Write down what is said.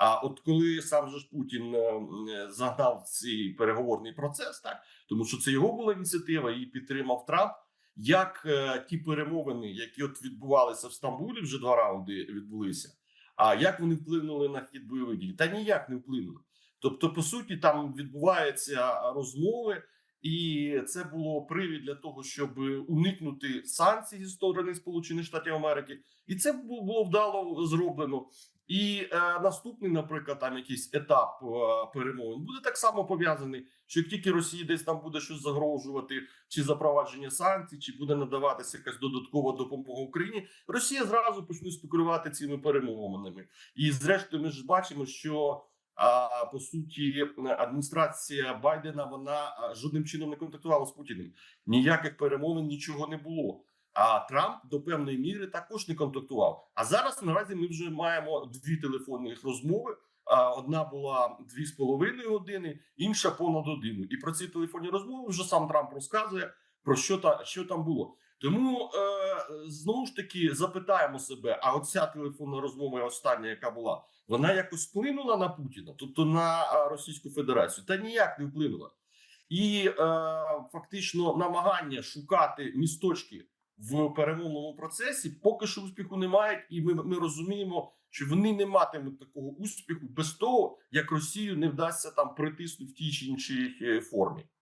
А от коли сам же ж Путін е, загнав цей переговорний процес, так тому що це його була ініціатива, і підтримав Трамп. Як е, ті перемовини, які от відбувалися в Стамбулі, вже два раунди відбулися. А як вони вплинули на хід бойових дій? Та ніяк не вплинули. Тобто, по суті, там відбуваються розмови, і це було привід для того, щоб уникнути санкцій зі сторони Сполучених Штатів Америки, і це було вдало зроблено. І е, наступний, наприклад, там якийсь етап е, перемовин буде так само пов'язаний, що як тільки Росії десь там буде щось загрожувати, чи запровадження санкцій, чи буде надаватися якась додаткова допомога Україні, Росія зразу почне спекулювати цими перемовинами. І зрештою, ми ж бачимо, що по суті адміністрація Байдена вона жодним чином не контактувала з Путіним. Ніяких перемовин, нічого не було. А Трамп до певної міри також не контактував. А зараз наразі ми вже маємо дві телефонних розмови. Одна була дві з половиною години, інша понад годину. І про ці телефонні розмови вже сам Трамп розказує про що та що там було. Тому е, знову ж таки запитаємо себе: а оця телефонна розмова, остання, яка була, вона якось вплинула на Путіна, тобто на Російську Федерацію, та ніяк не вплинула. І е, фактично намагання шукати місточки в перемовному процесі поки що успіху не мають, і ми, ми розуміємо, що вони не матимуть такого успіху без того, як Росію не вдасться там притиснути в тій чи іншій е, формі.